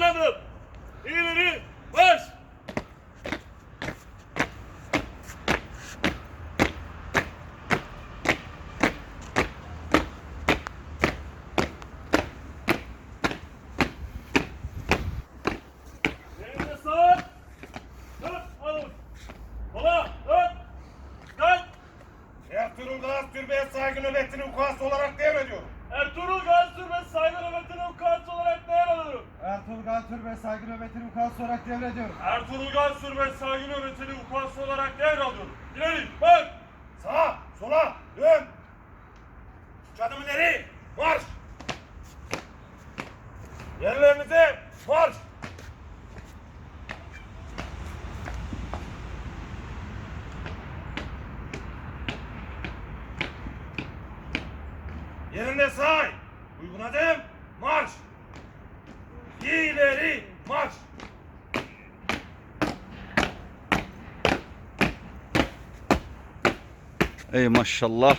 evladım. İleri. Dön. Ertuğrul Gazi Türbe'ye saygı nöbetini vukuatı olarak devrediyorum. Ertuğrul Gazi ve saygı nöbetine Ertuğrul Gantür ve saygı nöbetini vukuatı olarak devrediyorum. Ertuğrul Gazi ve saygı nöbetini vukuatı olarak değer alıyorum. İleri, bak. Sağa, sola, dön. Adım ileri, marş. Yerlerinize marş. Yerinde say. Uygun adım, marş. İleri, marş. Ey maşallah.